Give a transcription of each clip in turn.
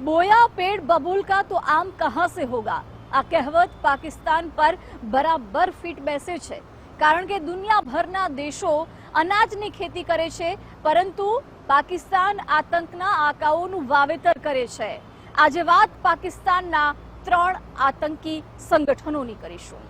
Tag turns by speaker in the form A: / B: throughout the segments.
A: बोया पेड़ बबूल का तो आम कहाँ से होगा આ કહેવત પાકિસ્તાન પર બરાબર ફિટ બેસે છે કારણ કે દુનિયાભરના દેશો અનાજની ખેતી કરે છે પરંતુ પાકિસ્તાન આતંકના આકાઓનું વાવેતર કરે છે આજે વાત પાકિસ્તાનના ત્રણ આતંકી સંગઠનોની કરીશું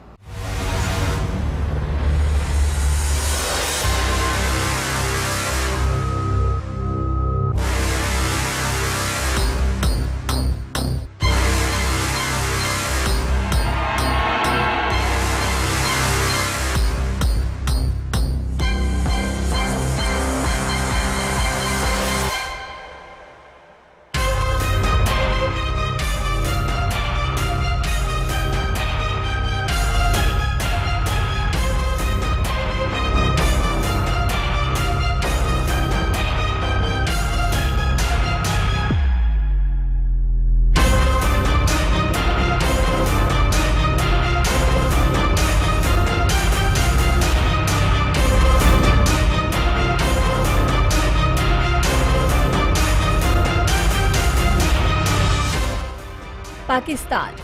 A: પાકિસ્તાન.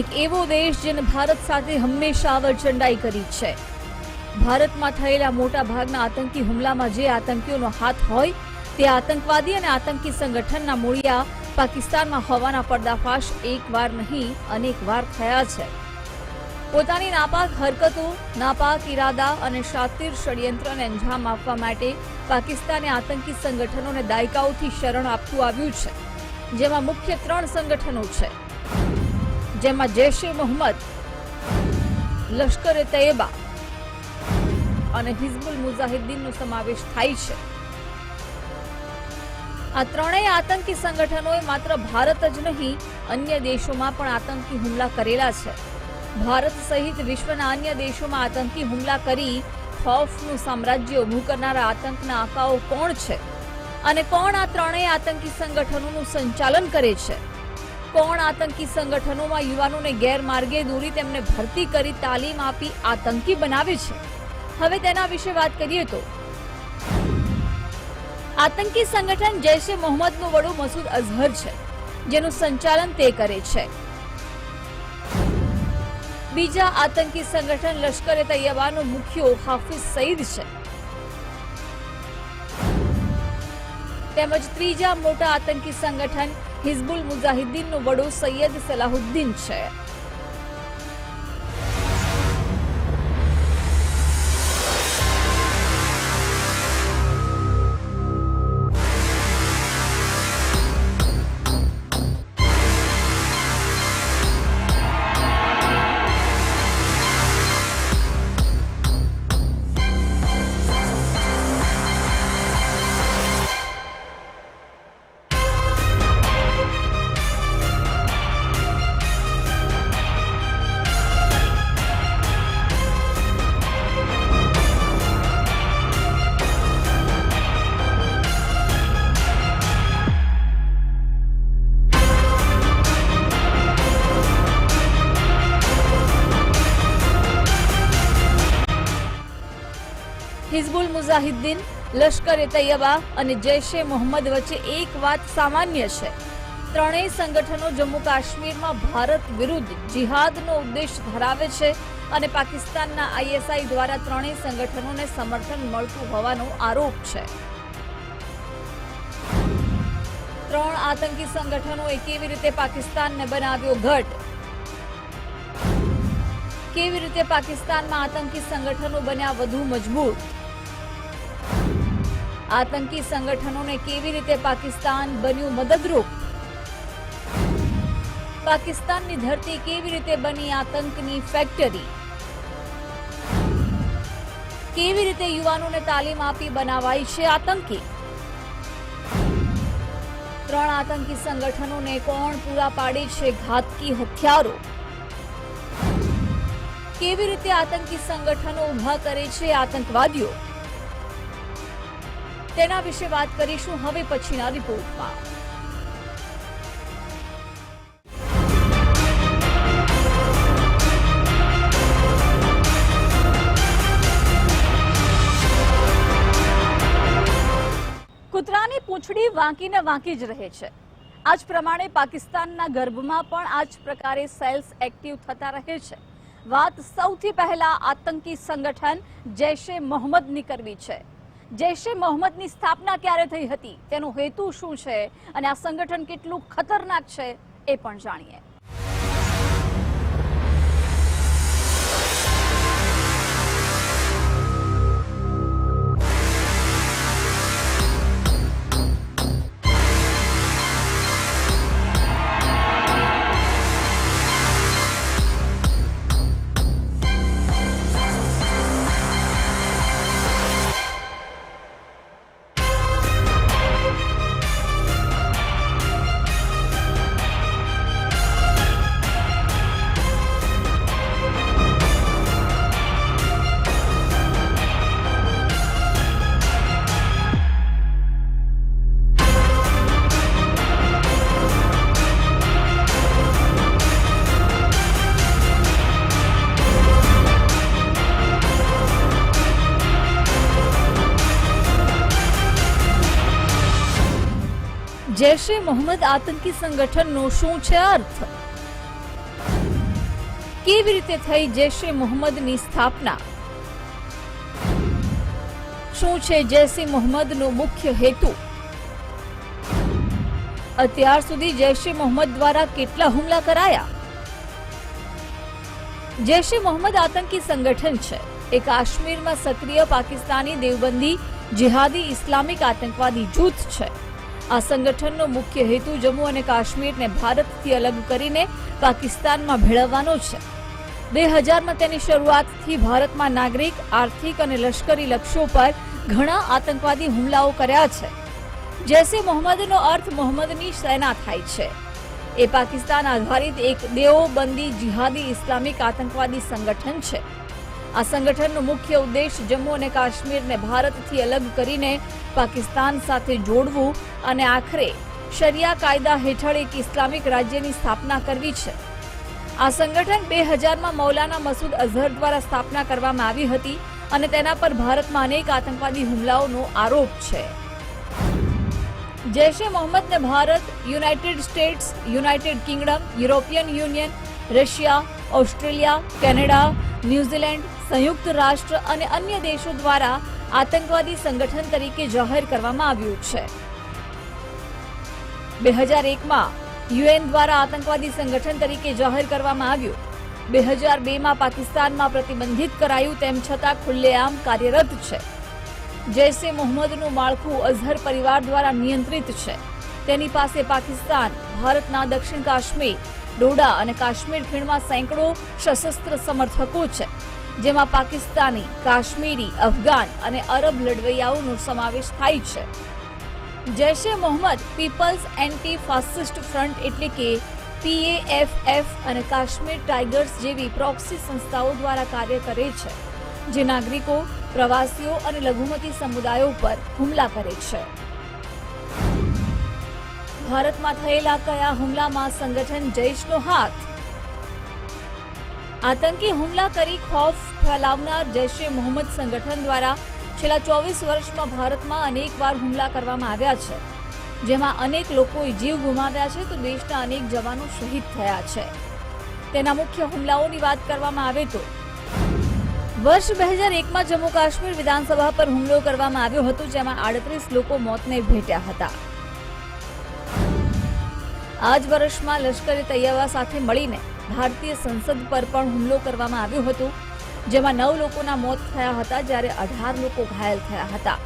A: એક એવો દેશ જેને ભારત સાથે હંમેશા વરચંડાઈ કરી છે. ભારતમાં થયેલા મોટા ભાગના આતંકી હુમલામાં જે આતંકીઓનો હાથ હોય, તે આતંકવાદી અને આતંકી સંગઠનના મૂળિયા પાકિસ્તાનમાં હોવાના પર્દાફાશ એકવાર નહીં અનેકવાર થયા છે. પોતાની નાપાક હરકતો, નાપાક ઇરાદા અને શાતિર ષડયંત્રને અંજામ આપવા માટે પાકિસ્તાને આતંકી સંગઠનોને દાયકાઓથી શરણ આપતું આવ્યું છે, જેમાં મુખ્ય ત્રણ સંગઠનો છે. જેમાં જૈશ એ મોહમ્મદ, લશ્કર એ તૈયબા અને હિઝબુલ મુજાહિદ્દીનનો સમાવેશ થાય છે. આ ત્રણેય આતંકી સંગઠનોએ માત્ર ભારત જ નહીં, અન્ય દેશોમાં પણ આતંકી હુમલા કરેલા છે. ભારત સહિત વિશ્વના અન્ય દેશોમાં આતંકી હુમલા કરી ખૌફનું સામ્રાજ્ય ઊભું કરનારા આતંકના આકાઓ કોણ છે? અને કોણ આ ત્રણેય આતંકી સંગઠનોનું સંચાલન કરે છે? કોણ આતંકી સંગઠનોમાં યુવાનોને ગેરમાર્ગે દોરી તેમને ભરતી કરી તાલીમ આપી આતંકી બનાવે છે? હવે તેના વિશે વાત કરીએ તો. આતંકી સંગઠન જૈશ એ મોહમ્મદનું વડું મસૂદ અઝહર છે, જેનું સંચાલન તે કરે છે. બીજા આતંકી સંગઠન લશ્કર એ તૈયબાનો મુખ્ય હાફિઝ સઈદ છે. તેમજ ત્રીજા મોટા આતંકી સંગઠન હિઝબુલ મુજાહિદ્દીનનો વડો સૈયદ સલાહુદ્દીન છે. મુજાહિદ્દીન લશ્કર એ તૈયબા અને જૈશે મોહમ્મદ વચ્ચે એક વાત સામાન્ય છે. ત્રણેય સંગઠનો જમ્મુ કાશ્મીરમાં ભારત વિરુદ્ધ જિહાદનો ઉદ્દેશ ધરાવે છે અને પાકિસ્તાનના આઈએસઆઈ દ્વારા ત્રણેય સંગઠનોને સમર્થન મળતું હોવાનો આરોપ છે. ત્રણ આતંકી સંગઠનોએ કેવી રીતે પાકિસ્તાનને બનાવ્યો ઘટ? કેવી રીતે પાકિસ્તાનમાં આતંકી સંગઠનો બન્યા વધુ મજબૂત? આતંકી સંગઠનોને કેવી રીતે પાકિસ્તાન બન્યું મદદરૂપ? પાકિસ્તાનની ધરતી કેવી રીતે બની આતંકની ફેક્ટરી? કેવી રીતે યુવાનોને તાલીમ આપી બનાવાય છે આતંકી? ત્રણ આતંકી સંગઠનોને કોણ પૂરા પાડે છે ઘાતકી હથિયારો? કેવી રીતે આતંકી સંગઠનો ઊભા કરે છે આતંકવાદીઓ? તેના વિશે વાત કરીશું હવે પછીના રિપોર્ટમાં. કૂતરાની પૂંછડી વાંકીને વાંકી જ રહે છે. આજ પ્રમાણે પાકિસ્તાનના ગર્ભમાં પણ આ જ પ્રકારે સેલ્સ એક્ટિવ થતા રહે છે. વાત સૌથી પહેલા આતંકી સંગઠન જૈશે મોહમ્મદની કરવી છે. જૈશે મોહમ્મદની સ્થાપના ક્યારે થઈ હતી? તેનો હેતુ શું છે? અને આ સંગઠન કેટલું ખતરનાક છે એ પણ જાણીએ. જૈશે મોહમ્મદ આતંકી સંગઠનનો શું છે અર્થ? કેવી રીતે થઈ જૈશે મોહમ્મદની સ્થાપના? શું છે જૈશે મોહમ્મદનો મુખ્ય હેતુ? અત્યાર સુધી જૈશે મોહમ્મદ દ્વારા કેટલા હુમલા કરાયા? જૈશે મોહમ્મદ આતંકી સંગઠન છે. એ કાશ્મીરમાં સક્રિય પાકિસ્તાની દેવબંધી જિહાદી ઇસ્લામિક આતંકવાદી જૂથ છે. આ સંગઠનનો મુખ્ય હેતુ જમ્મુ અને કાશ્મીરને ભારતથી અલગ કરીને પાકિસ્તાનમાં ભેળવવાનો છે. બે હજારમાં તેની શરૂઆતથી ભારતમાં નાગરિક, આર્થિક અને લશ્કરી લક્ષ્યો પર ઘણા આતંકવાદી હુમલાઓ કર્યા છે. જૈસે મોહમ્મદનો અર્થ મોહમ્મદની સેના થાય છે. એ પાકિસ્તાન આધારિત એક દેવોબંદી જિહાદી ઇસ્લામિક આતંકવાદી સંગઠન છે. આ સંગઠનનો મુખ્ય ઉદ્દેશ જમ્મુ અને કાશ્મીરને ભારતથી અલગ કરીને પાકિસ્તાન સાથે જોડવું અને આખરે શરિયા કાયદા હેઠળ એક ઇસ્લામિક રાજ્યની સ્થાપના કરવી છે. આ સંગઠન બે હજારમાં મૌલાના મસૂદ અઝહર દ્વારા સ્થાપના કરવામાં આવી હતી અને તેના પર ભારતમાં અનેક આતંકવાદી હુમલાઓનો આરોપ છે. Jaish e મોહમ્મદને Bharat, United States, United Kingdom, European Union, Russia, Australia, Canada, New Zealand, સંયુક્ત રાષ્ટ્ર અને અન્ય દેશો દ્વારા આતંકવાદી સંગઠન તરીકે જાહેર કરવામાં આવ્યું છે. બે હજાર એકમાં યુએન દ્વારા આતંકવાદી સંગઠન તરીકે જાહેર કરવામાં આવ્યું. બે હજાર બેમાં પાકિસ્તાનમાં પ્રતિબંધિત કરાયું તેમ છતાં ખુલ્લેઆમ કાર્યરત છે. જૈશે મોહમ્મદનું માળખું અઝહર પરિવાર દ્વારા નિયંત્રિત છે. તેની પાસે પાકિસ્તાન, ભારતના દક્ષિણ કાશ્મીર, ડોડા અને કાશ્મીર ખીણમાં સેંકડો સશસ્ત્ર સમર્થકો છે. જેમાં પાકિસ્તાની, કાશ્મીરી, અફઘાન અને અરબ લડવૈયાઓનો સમાવેશ થાય છે. Jaish e Mohammad People's Anti Fascist Front એટલે કે પીએએફએફ અને કાશ્મીર ટાઈગર્સ જેવી પ્રોક્સી સંસ્થાઓ દ્વારા કાર્ય કરે છે, જે નાગરિકો, પ્રવાસીઓ અને લઘુમતી સમુદાયો પર હુમલા કરે છે. ભારતમાં થયેલા કયા હુમલામાં સંગઠન જૈશનો હાથ? આતંકી હુમલા કરી ખોફ ફેલાવનાર જૈશે મોહમ્મદ સંગઠન દ્વારા છેલ્લા ચોવીસ વર્ષમાં ભારતમાં અનેક વાર હુમલા કરવામાં આવ્યા છે. જેમાં અનેક લોકોએ જીવ ગુમાવ્યા છે તો દેશના અનેક જવાનો શહીદ થયા છે. તેના મુખ્ય હુમલાઓની વાત કરવામાં આવે તો વર્ષ બે હજાર એકમાં જમ્મુ કાશ્મીર વિધાનસભા પર હુમલો કરવામાં આવ્યો હતો, જેમાં આડત્રીસ લોકો મોતને ભેટ્યા હતા. આ જ વર્ષમાં લશ્કરે તૈયાર સાથે મળીને ભારતીય સંસદ પર પણ હુમલો કરવામાં આવ્યો હતો, જેમાં નવ લોકોના મોત થયા હતા જ્યારે અઢાર લોકો ઘાયલ થયા હતા.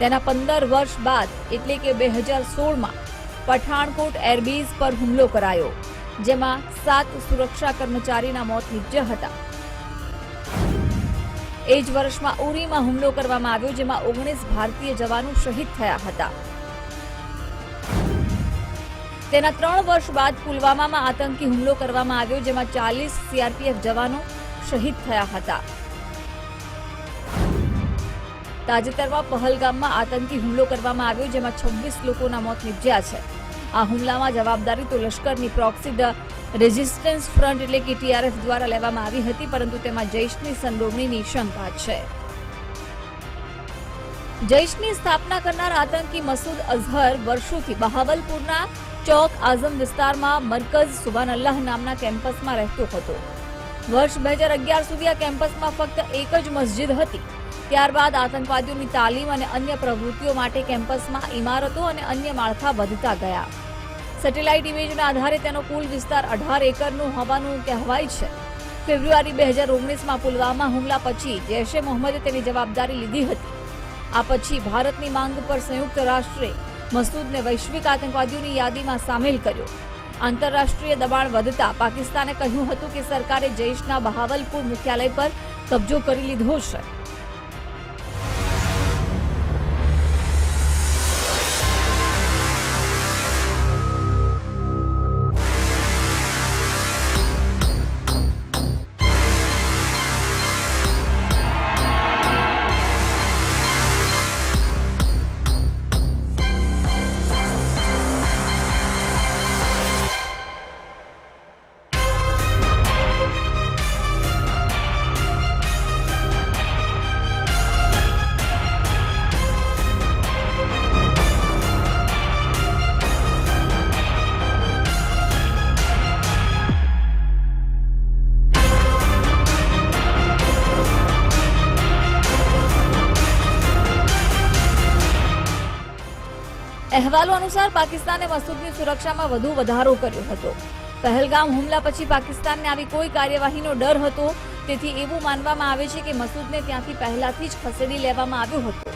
A: તેના પંદર વર્ષ બાદ એટલે કે બે હજાર સોળમાં પઠાણકોટ એરબેઝ પર હુમલો કરાયો, જેમાં સાત સુરક્ષા કર્મચારીના મોત નિપજ્યા હતા. એ જ વર્ષમાં ઉરીમાં હુમલો કરવામાં આવ્યો, જેમાં ઓગણીસ ભારતીય જવાનો શહીદ થયા હતા. તેના ત્રણ વર્ષ બાદ પુલવામામાં આતંકી હુમલો કરવામાં આવ્યો, જેમાં ચાલીસ સીઆરપીએફ જવાનો શહીદ થયા હતા. તાજેતરમાં પહલગામમાં આતંકી હુમલો કરવામાં આવ્યો, જેમાં છવ્વીસ લોકોના મોત નિપજ્યા છે. આ હુમલામાં જવાબદારી તો લશ્કરની પ્રોક્સી ધ રેઝિસ્ટન્સ ફ્રન્ટ એટલે કે ટીઆરએફ દ્વારા લેવામાં આવી હતી, પરંતુ તેમાં જૈશની સંડોવણીની શંકા છે. જૈશની સ્થાપના કરનાર આતંકી મસૂદ અઝહર વર્ષોથી બહાવલપુરના ચોક આઝમ વિસ્તારમાં મરકઝ સુબાન અલ્લાહ નામના કેમ્પસમાં રહેતો હતો. વર્ષ બે હજાર અગિયાર સુધી આ કેમ્પસમાં ફક્ત એક જ મસ્જિદ હતી. ત્યારબાદ આતંકવાદીઓની તાલીમ અને અન્ય પ્રવૃત્તિઓ માટે કેમ્પસમાં ઇમારતો અને અન્ય માળખા વધતા ગયા. સેટેલાઇટ ઇમેજના આધારે તેનો કુલ વિસ્તાર અઢાર એકરનું હોવાનું કહેવાય છે. ફેબ્રુઆરી બે હજાર ઓગણીસમાં પુલવામા હુમલા પછી જૈશે મોહમ્મદે તેની જવાબદારી લીધી હતી. આ પછી ભારતની માંગ પર સંયુક્ત રાષ્ટ્રે મસૂદને વૈશ્વિક આતંકવાદીઓની યાદીમાં સામેલ કર્યો. આંતરરાષ્ટ્રીય દબાણ વધતા પાકિસ્તાને કહ્યું હતું કે સરકારે જૈશના બહાવલપુર મુખ્યાલય પર કબજો કરી લીધો છે. અહેવાલો અનુસાર પાકિસ્તાને મસૂદની સુરક્ષામાં વધુ વધારો કર્યો હતો. પહેલગામ હુમલા પછી પાકિસ્તાનને આવી કોઈ કાર્યવાહીનો ડર હતો? તેથી એવું માનવામાં આવે છે કે મસૂદને ત્યાંથી પહેલાથી જ ખસેડી લેવામાં આવ્યો હતો.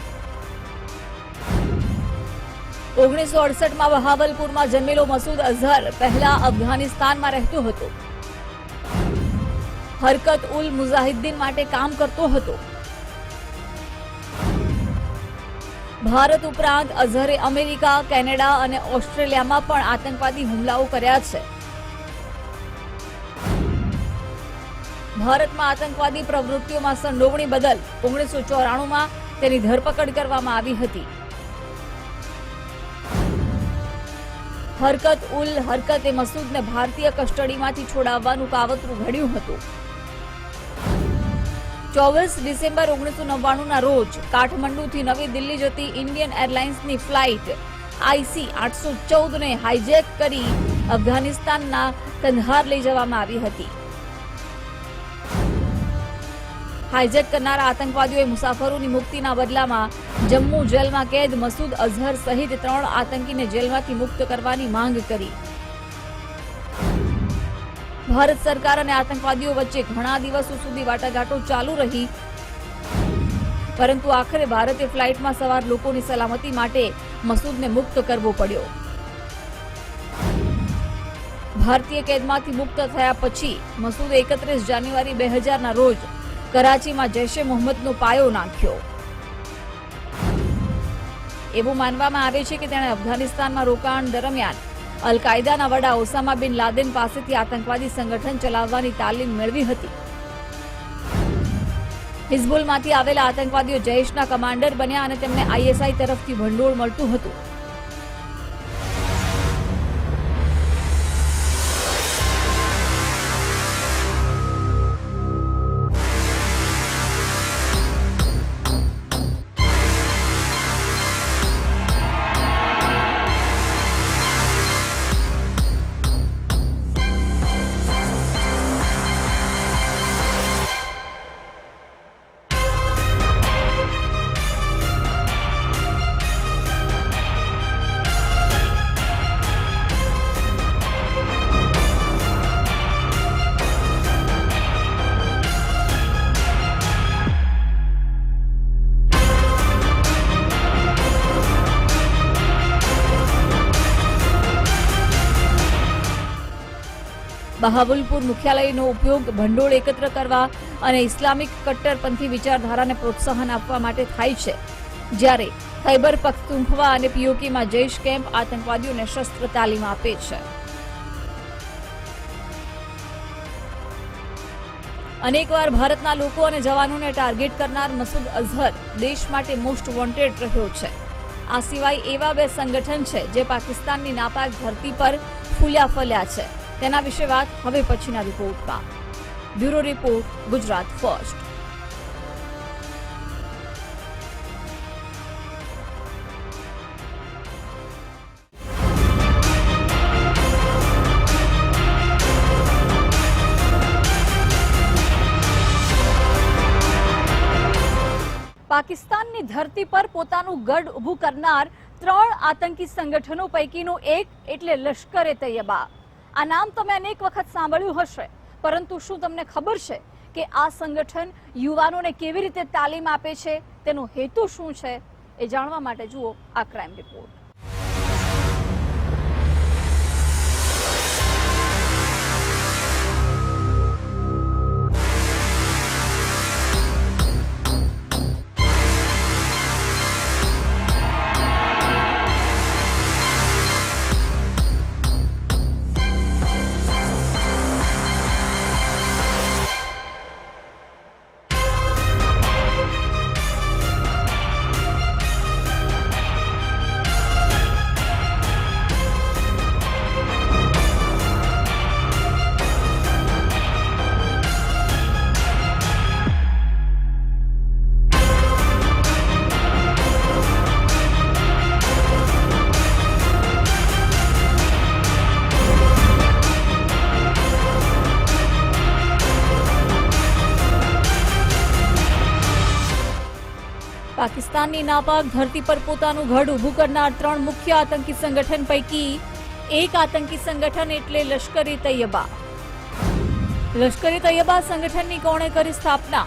A: ઓગણીસો અડસઠમાં બહાવલપુરમાં જન્મેલો મસૂદ અઝહર પહેલા અફઘાનિસ્તાનમાં રહેતો હતો. હરકત ઉલ મુઝાહિદ્દીન માટે કામ કરતો હતો. ભારત ઉપરાંત અઝહરે અમેરિકા, કેનેડા અને ઓસ્ટ્રેલિયામાં પણ આતંકવાદી હુમલાઓ કર્યા છે. ભારતમાં આતંકવાદી પ્રવૃત્તિઓમાં સંડોવણી બદલ ઓગણીસો ચોરાણુંમાં તેની ધરપકડ કરવામાં આવી હતી. હરકત ઉલ હરકતે મસૂદને ભારતીય કસ્ટડીમાંથી છોડાવવાનું કાવતરું ઘડ્યું હતું. ચોવીસ ડિસેમ્બર ઓગણીસો નવ્વાણુંના રોજ કાઠમંડુથી નવી દિલ્હી જતી ઇન્ડિયન એરલાઇન્સની ફ્લાઇટ આઈસી આઠસો ચૌદને હાઇજેક કરી અફઘાનિસ્તાનના કંધાર લઈ જવામાં આવી હતી. હાઇજેક કરનારા આતંકવાદીઓએ મુસાફરોની મુક્તિના બદલામાં જમ્મુ જેલમાં કેદ મસૂદ અઝહર સહિત ત્રણ આતંકીને જેલમાંથી મુક્ત કરવાની માંગ કરી. ભારત સરકાર અને આતંકવાદીઓ વચ્ચે ઘણા દિવસો સુધી વાટાઘાટો ચાલુ રહી. પરંતુ આખરે ભારતે ફ્લાઇટમાં સવાર લોકોની સલામતી માટે મસૂદને મુક્ત કરવો પડ્યો. ભારતીય કેદમાંથી મુક્ત થયા પછી મસૂદ એકત્રીસ જાન્યુઆરી બે હજારના રોજ કરાચીમાં જૈશે મોહમ્મદનો પાયો નાખ્યો. એવું માનવામાં આવે છે કે તેણે અફઘાનિસ્તાનમાં રોકાણ દરમિયાન અલ કાયદાના વડા ઓસામા બિન લાદેન પાસેથી આતંકવાદી સંગઠન ચલાવવાની તાલીમ મેળવી હતી. હિઝબુલમાંથી આવેલા આતંકવાદીઓ જૈશના કમાન્ડર બન્યા અને તેમને આઈએસઆઈ તરફથી ભંડોળ મળતું હતું. બહાવલપુર મુખ્યાલયનો ઉપયોગ ભંડોળ એકત્ર કરવા અને ઇસ્લામિક કટ્ટરપંથી વિચારધારાને પ્રોત્સાહન આપવા માટે થાય છે. જ્યારે ખૈબર પખ્તુન્ખવા અને પીઓકેમાં જૈશ કેમ્પ આતંકવાદીઓને શસ્ત્ર તાલીમ આપે છે. અનેકવાર ભારતના લોકો અને જવાનોને ટાર્ગેટ કરનાર મસૂદ અઝહર દેશ માટે મોસ્ટ વોન્ટેડ રહ્યો છે. આ સિવાય એવા બે સંગઠન છે જે પાકિસ્તાનની નાપાક ધરતી પર ફૂલ્યા ફલ્યા છે. તેના વિશે વાત હવે પછીના રિપોર્ટમાં. Bureau report, Gujarat first. પાકિસ્તાનની ધરતી પર પોતાનું ગઢ ઊભું કરનાર ત્રણ આતંકી સંગઠનો પૈકીનું એક એટલે લશ્કરે તૈયબા. આ નામ તમે અનેક વખત સાંભળ્યું હશે. પરંતુ શું તમને ખબર છે કે આ સંગઠન યુવાનોને કેવી રીતે તાલીમ આપે છે? તેનો હેતુ શું છે? એ જાણવા માટે જુઓ આ ક્રાઇમ રિપોર્ટ. પાકિસ્તાનની નાપાક ધરતી પર પોતાનું ઘડ ઊભું કરનાર ત્રણ મુખ્ય આતંકી સંગઠન પૈકી એક આતંકી સંગઠન એટલે લશ્કરી તૈયબા. લશ્કરી તૈયબા સંગઠનની કોણે કરી સ્થાપના?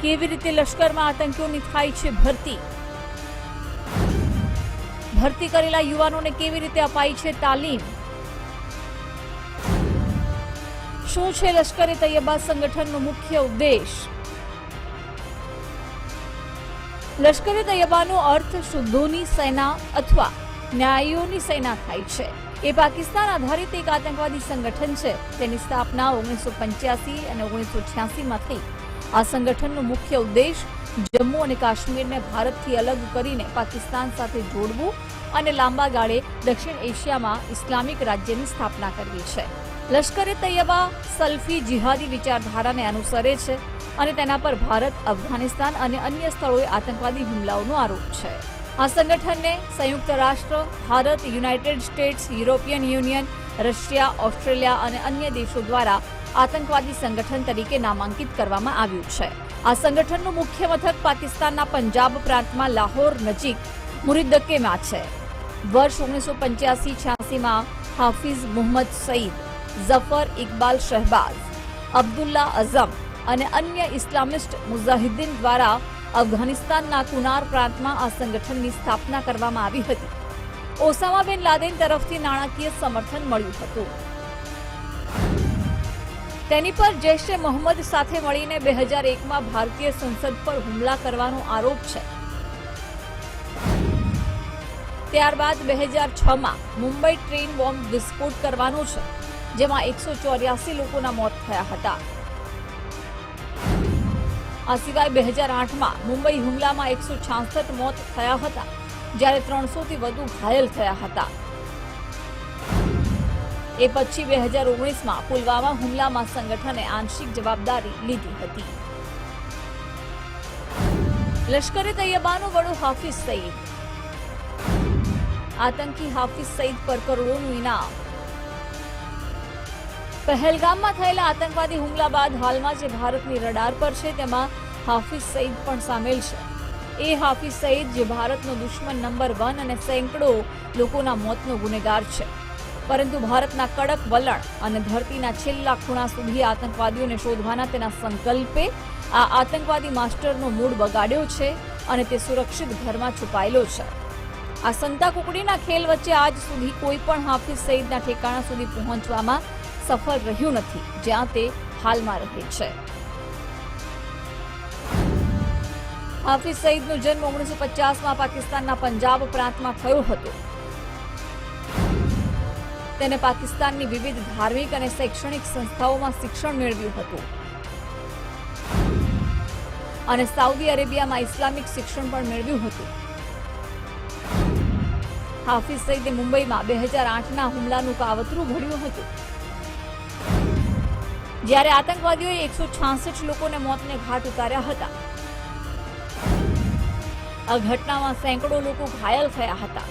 A: કેવી રીતે લશ્કરમાં આતંકીઓની થાય છે ભરતી? ભરતી કરેલા યુવાનોને કેવી રીતે અપાઈ છે તાલીમ? શું છે લશ્કરી તૈયબા સંગઠનનો મુખ્ય ઉદ્દેશ? લશ્કરે તૈયબાનો અર્થ શુદ્ધોની સેના અથવા ન્યાયીઓની સેના થાય છે. એ પાકિસ્તાન આધારિત એક આતંકવાદી સંગઠન છે. તેની સ્થાપના ઓગણીસો પંચ્યાસી અને ઓગણીસો છ્યાસીમાં થઈ. આ સંગઠનનો મુખ્ય ઉદ્દેશ જમ્મુ અને કાશ્મીરને ભારતથી અલગ કરીને પાકિસ્તાન સાથે જોડવું અને લાંબા ગાળે દક્ષિણ એશિયામાં ઇસ્લામિક રાજ્યની સ્થાપના કરવી છે. લશ્કરે તૈયબા, સલ્ફી, જિહાદી વિચારધારાને અનુસરે છે અને તેના પર ભારત, અફઘાનિસ્તાન અને અન્ય સ્થળોએ આતંકવાદી હુમલાઓનો આરોપ છે. આ સંગઠનને સંયુક્ત રાષ્ટ્ર, Bharat, United States, European Union, Russia, Australia અને અન્ય દેશો દ્વારા આતંકવાદી સંગઠન તરીકે નામાંકિત કરવામાં આવ્યું છે. આ સંગઠનનું મુખ્ય મથક પાકિસ્તાનના પંજાબ પ્રાંતમાં લાહોર નજીક મુરિદ્દકેમાં છે. વર્ષ ઓગણીસો પંચ્યાસી છ્યાસીમાં હાફિઝ મુહમ્મદ સઈદ ઝફર ઇકબાલ શહેબાઝ, અબ્દુલ્લા અઝમ અને અન્ય ઇસ્લામિસ્ટ મુઝાહિદ્દીન દ્વારા અફઘાનિસ્તાનના કુનાર પ્રાંતમાં આ સંગઠનની સ્થાપના કરવામાં આવી હતી. ઓસામા બિન લાદેન તરફથી નાણાકીય સમર્થન મળ્યું હતું. તેની પર જૈશે મોહમ્મદ સાથે મળીને બે હજાર એકમાં ભારતીય સંસદ પર હુમલા કરવાનો આરોપ છે. ત્યારબાદ બે હજાર છમાં મુંબઈ ટ્રેન બોમ્બ વિસ્ફોટ કરવાનો છે. જેમાં એકસો ચોર્યાસી લોકોના મોત થયા હતા. આ સિવાય બે હજાર આઠમાં મુંબઈ હુમલામાં એકસો છાસઠ મોત થયા હતા, જ્યારે ત્રણસોથી વધુ ઘાયલ થયા હતા. એ પછી બે હજાર ઓગણીસમાં પુલવામા હુમલામાં સંગઠને આંશિક જવાબદારી લીધી હતી. લશ્કરે તૈયબાનો વડો હાફિઝ સઈદ. આતંકી હાફિઝ સઈદ પર કરોડોનું ઇનામ. પહેલગામમાં થયેલા આતંકવાદી હુમલા બાદ હાલમાં જે ભારતની રડાર પર છે, તેમાં હાફિઝ સઈદ પણ સામેલ છે. એ હાફિઝ સઈદ જે ભારતનો દુશ્મન નંબર વન અને સેંકડો લોકોના મોતનો ગુનેગાર છે. પરંતુ ભારતના કડક વલણ અને ધરતીના છેલ્લા ખૂણા સુધી આતંકવાદીઓને શોધવાના તેના સંકલ્પે આ આતંકવાદી માસ્ટરનો મૂડ બગાડ્યો છે અને તે સુરક્ષિત ઘરમાં છુપાયેલો છે. આ સંતા કુકડીના ખેલ વચ્ચે આજ સુધી કોઈ પણ હાફિઝ સઈદના ઠેકાણા સુધી પહોંચવામાં સફળ રહ્યું નથી, જ્યાં તે હાલમાં રહે છે. હાફિઝ સઈદનો જન્મ ઓગણીસો પચાસમાં પાકિસ્તાનના પંજાબ પ્રાંતમાં થયો હતો. તેને પાકિસ્તાનની વિવિધ ધાર્મિક અને શૈક્ષણિક સંસ્થાઓમાં શિક્ષણ મેળવ્યું હતું. અને સાઉદી અરેબિયામાં ઇસ્લામિક શિક્ષણ પણ મેળવ્યું હતું. હાફિઝ સઈદે મુંબઈમાં બે હજાર આઠના હુમલાનું કાવતરું ઘડ્યું હતું. જ્યારે આતંકવાદીઓએ એકસો છાસઠ લોકોને મોતને ઘાટ ઉતાર્યા હતા. આ ઘટનામાં સેંકડો લોકો ઘાયલ થયા હતા.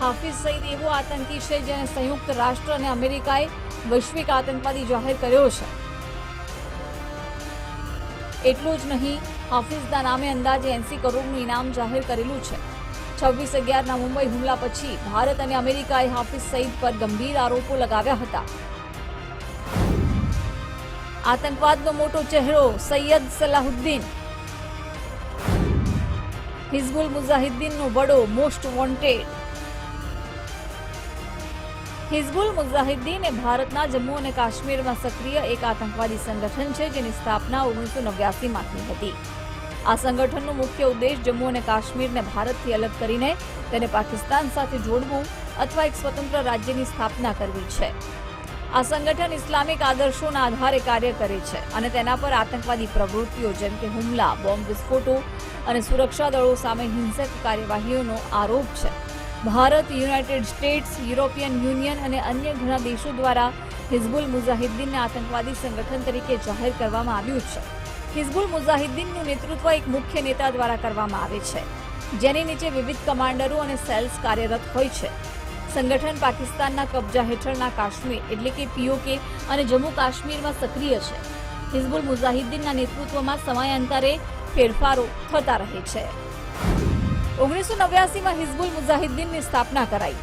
A: હાફિઝ સઈદ એવો આતંકી છે જેને સંયુક્ત રાષ્ટ્ર અને અમેરિકાએ વૈશ્વિક આતંકવાદી જાહેર કર્યો છે. એટલું જ નહીં, હાફિઝના નામે અંદાજે એંસી કરોડનું ઇનામ જાહેર કરેલું છે. છવ્વીસ અગિયારના મુંબઈ હુમલા પછી ભારત અને અમેરિકાએ હાફિઝ સઈદ પર ગંભીર આરોપો લગાવ્યા હતા. આતંકવાદનો મોટો ચહેરો સૈયદ સલાહુદ્દીન. હિઝબુલ મુઝાહિદ્દીનનો વડો મોસ્ટ વોન્ટેડ. હિઝબુલ મુઝાહિદ્દીન એ ભારતના જમ્મુ અને કાશ્મીરમાં સક્રિય એક આતંકવાદી સંગઠન છે, જેની સ્થાપના ઓગણીસો નવ્યાસીમાં થઈ હતી. આ સંગઠનનો મુખ્ય ઉદ્દેશ જમ્મુ અને કાશ્મીરને ભારતથી અલગ કરીને તેને પાકિસ્તાન સાથે જોડવું અથવા એક સ્વતંત્ર રાજ્યની સ્થાપના કરવી છે. આ સંગઠન ઇસ્લામિક આદર્શોના આધારે કાર્ય કરે છે અને તેના પર આતંકવાદી પ્રવૃત્તિઓ જેમ કે હુમલા, બોમ્બ વિસ્ફોટો અને સુરક્ષા દળો સામે હિંસક કાર્યવાહીઓનો આરોપ છે. Bharat, United States, European Union અને અન્ય ઘણા દેશો દ્વારા હિઝબુલ મુઝાહિદ્દીનને આતંકવાદી સંગઠન તરીકે જાહેર કરવામાં આવ્યું છે. હિઝબુલ મુઝાહિદ્દીનનું નેતૃત્વ એક મુખ્ય નેતા દ્વારા કરવામાં આવે છે, જેની નીચે વિવિધ કમાન્ડરો અને સેલ્સ કાર્યરત હોય છે. સંગઠન પાકિસ્તાનના કબજા હેઠળના કાશ્મીર એટલે કે પીઓકે અને જમ્મુ કાશ્મીરમાં સક્રિય છે. હિઝબુલ મુઝાહિદ્દીનના નેતૃત્વમાં સમયાંતરે ફેરફારો થતા રહે છે. ઓગણીસો નવ્યાસીમાં હિઝબુલ મુઝાહિદ્દીનની સ્થાપના કરાઈ.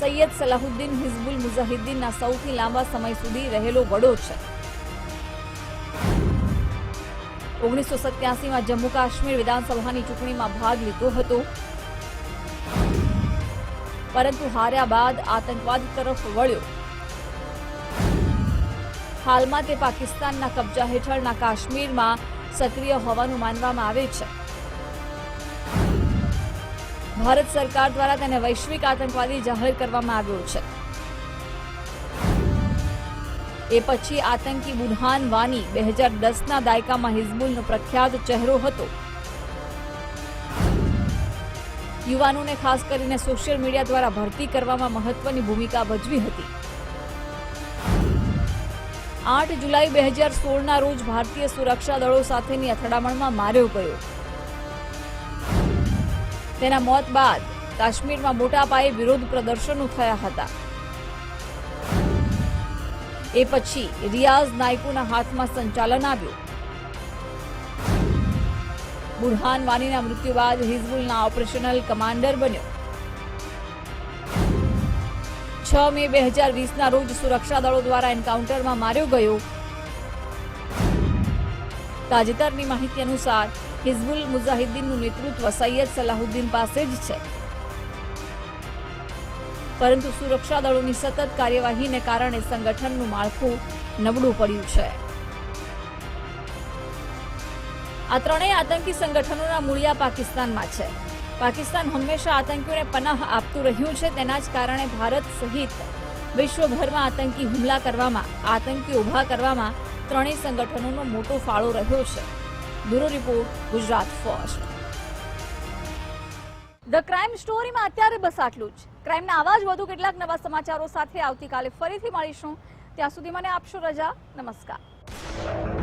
A: સૈયદ સલાહુદ્દીન હિઝબુલ મુઝાહિદ્દીનના સૌથી લાંબા સમય સુધી રહેલો વડો છે. ઓગણીસો સત્યાસીમાં જમ્મુ કાશ્મીર વિધાનસભાની ચૂંટણીમાં ભાગ લીધો હતો. પરંતુ હાર્યા બાદ આતંકવાદ તરફ વળ્યો. હાલમાં તે પાકિસ્તાનના કબજા હેઠળના કાશ્મીરમાં સક્રિય હોવાનું માનવામાં આવે છે. ભારત સરકાર દ્વારા તેને વૈશ્વિક આતંકવાદી જાહેર કરવામાં આવ્યો છે. એ પછી આતંકી બુરહાન વાની બે હજાર દસના દાયકામાં હિઝબુલનો પ્રખ્યાત ચહેરો હતો. યુવાનોને ખાસ કરીને સોશિયલ મીડિયા દ્વારા ભરતી કરવામાં મહત્વની ભૂમિકા ભજવી હતી. આઠ જુલાઈ બે હજાર સોળના રોજ ભારતીય સુરક્ષા દળો સાથેની અથડામણમાં માર્યો ગયો. તેના મોત બાદ કાશ્મીરમાં મોટા પાયે વિરોધ પ્રદર્શનો થયા હતા. એ પછી રિયાઝ નાયકુના હાથમાં સંચાલન આવ્યું. બુરહાન વાનીના મૃત્યુ બાદ હિઝબુલના ઓપરેશનલ કમાન્ડર બન્યો. છ મે બે હજાર વીસના રોજ સુરક્ષા દળો દ્વારા એન્કાઉન્ટરમાં માર્યો ગયો. તાજેતરની માહિતી અનુસાર, હિઝબુલ મુઝાહિદ્દીનનું નેતૃત્વ સૈયદ સલાહુદ્દીન પાસે જ છે. પરંતુ સુરક્ષા દળોની સતત કાર્યવાહીને કારણે સંગઠનનું માળખું નબળું પડ્યું છે. આ ત્રણેય આતંકી સંગઠનોના મૂળિયા પાકિસ્તાનમાં છે. પાકિસ્તાન હંમેશા આતંકીઓને પનાહ આપતું રહ્યું છે, તેના જ કારણે ભારત સહિત વિશ્વભરમાં આતંકી હુમલા કરવામાં, આતંકી ઊભા કરવામાં ત્રણેય સંગઠનોનો મોટો ફાળો રહ્યો છે. Bureau report, Gujarat first. The crime સ્ટોરીમાં અત્યારે બસ આટલું જ. ક્રાઇમના આવા જ વધુ કેટલાક નવા સમાચારો સાથે આવતીકાલે ફરીથી મળીશું. ત્યાં સુધી મને આપશો રજા. નમસ્કાર.